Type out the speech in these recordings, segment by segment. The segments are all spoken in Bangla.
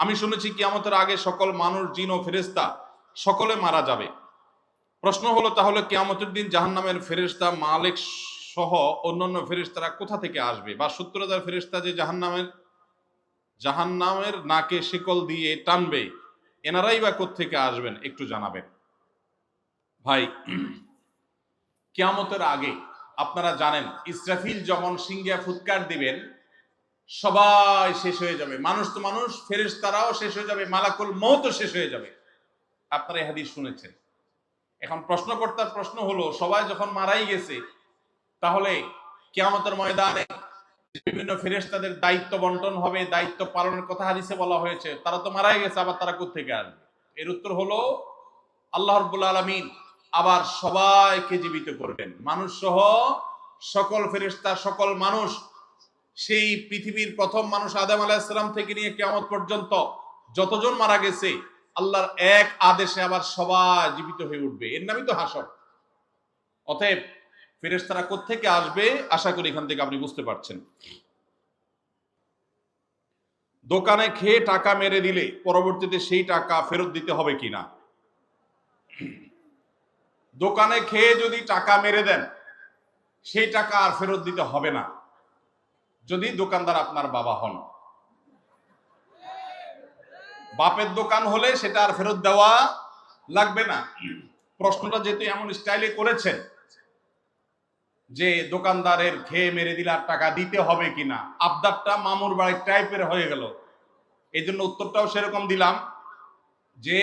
আমি শুনেছি কিয়ামতের আগে সকল মানুষ, জিন ও ফেরেস্তা সকলে মারা যাবে। প্রশ্ন হলো, তাহলে কিয়ামতের দিন জাহান্নামের ফেরেস্তা মালিক সহ অন্যান্য ফেরেস্তারা কোথা থেকে আসবে? বা সত্তর হাজার ফেরেস্তা যে জাহান্নামের জাহান্নামের নাকে শিকল দিয়ে টানবে, এনারাই বা থেকে আসবেন? একটু জানাবেন। ভাই, কিয়ামতের আগে আপনারা জানেন, ইসরাফিল যখন সিংহা ফুৎকার দিবেন সবাই শেষ হয়ে যাবে। মানুষ তো মানুষ, ফেরেশতারাও শেষ হয়ে যাবে, মালাকুল মৌতও শেষ হয়ে যাবে। আপনারা এই হাদিস শুনেছেন। এখন প্রশ্নকর্তার প্রশ্ন হলো, সবাই যখন মারাই গেছে, তাহলে কিয়ামতের ময়দানে বিভিন্ন ফেরেশতাদের দায়িত্ব বন্টন হবে, দায়িত্ব পালনের কথা হাদিসে বলা হয়েছে। তারা তো মারাই গেছে, আবার তারা কোথেকে আসবে? এর উত্তর হলো, আল্লাহ রব্বুল আলমিন আবার সবাইকে জীবিত করবেন। মানুষ সহ সকল ফেরেশতা, সকল মানুষ সেই পৃথিবীর প্রথম মানুষ আদম আলাহিসাল্লাম থেকে নিয়ে কেমন পর্যন্ত যতজন মারা গেছে, আল্লাহর এক আদেশে আবার সবাই জীবিত হয়ে উঠবে। এর নামই তো হাসর। অতএব ফেরেশতারা কোত্থেকে আসবে, আশা করি এখান থেকে আপনি বুঝতে পারছেন। দোকানে খেয়ে টাকা মেরে দিলে পরবর্তীতে সেই টাকা ফেরত দিতে হবে কিনা দোকানে খেয়ে যদি টাকা মেরে দেন, সেই টাকা আর ফেরত দিতে হবে না। যদি দোকানদার আপনার বাবা হন। বাপের দোকান হলে সেটা আর ফেরত দেওয়া লাগবে না। প্রশ্নটা যেহেতু এমন স্টাইলে করেছেন যে দোকানদারের খেয়ে মেরে দিলে আর টাকা দিতে হবে কিনা, আবদারটা মামুর বাড়ির টাইপের হয়ে গেল। এই জন্য উত্তরটাও সেরকম দিলাম যে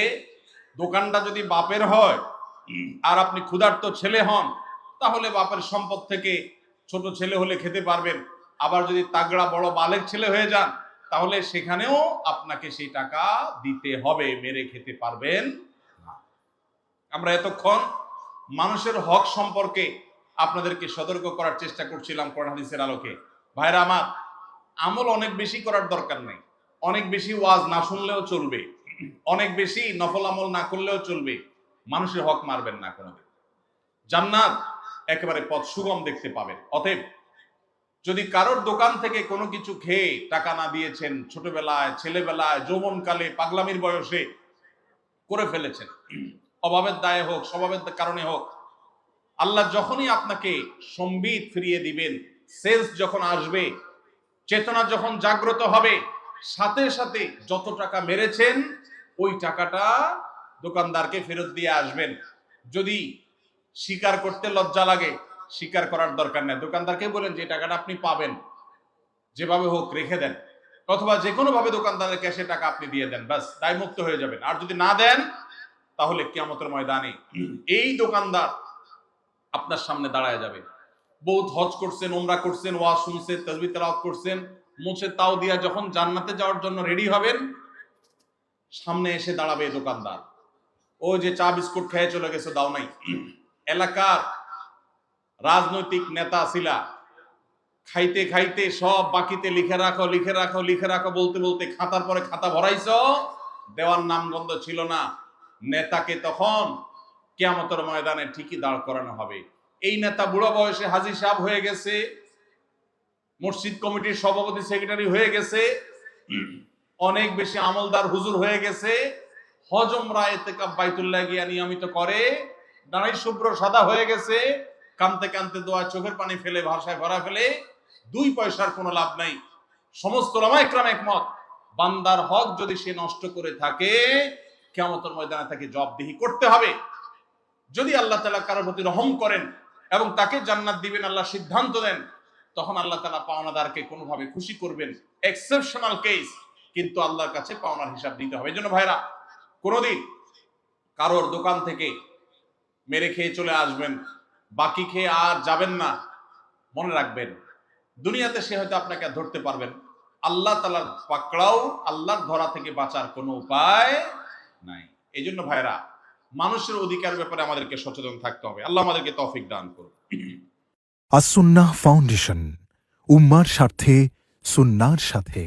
দোকানটা যদি বাপের হয় আর আপনি ক্ষুধার্ত ছেলে হন, তাহলে বাপের সম্পদ থেকে ছোট ছেলে হলে খেতে পারবেন। আবার যদি তাগড়া বড় বালের ছেলে হয়ে যান, তাহলে সেখানেও আপনাকে সেই টাকা দিতে হবে, মেরে খেতে পারবেন আমরা এতক্ষণ মানুষের হক সম্পর্কে আপনাদেরকে সতর্ক করার চেষ্টা করছিলাম কোরআন হাদিসের আলোকে। ভাইরা আমার, আমল অনেক বেশি করার দরকার নেই। অনেক বেশি ওয়াজ না শুনলেও চলবে। অনেক বেশি নফল আমল না করলেও চলবে। মানুষের হক মারবেন না কোনোদিন। জান্নাত একেবারে পথ সুগম দেখতে পাবেন। অতএব যদি কারোর দোকান থেকে কোনো কিছু খেয়ে টাকা না দিয়েছেন, ছোটবেলায়, ছেলেবেলায়, যৌবনকালে, পাগলামির বয়সে করে ফেলেছেন, অভাবের দায়ে হোক, স্বভাবের কারণে হোক, আল্লাহ যখনই আপনাকে সম্বিত ফিরিয়ে দিবেন, সেন্স যখন আসবে, চেতনা যখন জাগ্রত হবে, সাথে সাথে যত টাকা মেরেছেন, ওই টাকাটা দোকানদারকে ফেরত দিয়ে আসবেন। যদি স্বীকার করতে লজ্জা লাগে স্বীকার করার দরকার নেই। দোকানদারকে বলেন যে টাকাটা আপনি পাবেন। যেভাবে হোক রেখে দেন। অথবা যে কোনো ভাবে দোকানদারের ক্যাশে টাকা আপনি দিয়ে দেন। ব্যাস, তাই মুক্ত হয়ে যাবেন। আর যদি না দেন, তাহলে কিয়ামতের ময়দানে এই দোকানদার আপনার সামনে দাঁড়ায় যাবে। বহুত হজ করছেন ওমরা করছেন ওয়া শুনছেন তসবি তেলাওয়াত করছেন, মুছে তাও দিয়া যখন জান্নাতে যাওয়ার জন্য রেডি হবেন, সামনে এসে দাঁড়াবে দোকানদার। ও যে চা বিস্কুট খেয়ে চলে গেছে, দাও নাই। এলাকার রাজনৈতিক নেতা ছিলা। খাইতে খাইতে সব বাকিতে লিখে রাখো লিখে রাখো লিখে রাখো বলতে বলতে খাতার পরে খাতা ভরাইছ, দেওয়ার নামগন্ধ ছিল না। নেতাকে তখন কেয়ামতের ময়দানে ঠিকই দাঁড় করানো হবে। এই নেতা বুড়ো বয়সে হাজি সাহেব হয়ে গেছে, মসজিদ কমিটির সভাপতি, সেক্রেটারি হয়ে গেছে, অনেক বেশি আমলদার হুজুর হয়ে গেছে, হজম রায় থেকে বাইতুল্লাহ গিয়া নিয়মিত করে দাঁড়াই শুভ্র সাদা হয়ে গেছে কানতে কানতে দোয়া, চোখের পানি ফেলে, ভাষায় ভরা ফেলে, দুই পয়সার কোনো লাভ নাই। সমস্ত লামাইক্রাম একমত। বান্দার হক যদি সে নষ্ট করে থাকে কেমতর ময়দানে তাকে জবাবদিহি করতে হবে। যদি আল্লাহ তালা কারোর প্রতি রহম করেন এবং তাকে জান্নাত দিবেন, আল্লাহ সিদ্ধান্ত দেন, তখন আল্লাহ তালা পাওনাদারকে কোনোভাবে খুশি করবেন। এক্সেপশনাল কেস কিন্তু আল্লাহর কাছে পাওনার হিসাব দিতে হবে। এই জন্য ভাইরা, কোনোদিন কারোর দোকান থেকে মেরে খেয়ে চলে আসবেন বাকি খেয়ে আর যাবেন না। মনে রাখবেন, দুনিয়াতে সে হয়তো আপনাকে ধরতে পারবেন আল্লাহ তালার পাকড়াও আল্লাহর ধরা থেকে বাঁচার কোনো উপায় নাই। এই জন্য ভাইরা, মানুষের অধিকার ব্যাপারে আমাদেরকে সচেতন থাকতে হবে। আল্লাহ আমাদেরকে তৌফিক দান করুন। আসুন্নাহ ফাউন্ডেশন, উম্মার স্বার্থে, সুন্নার সাথে।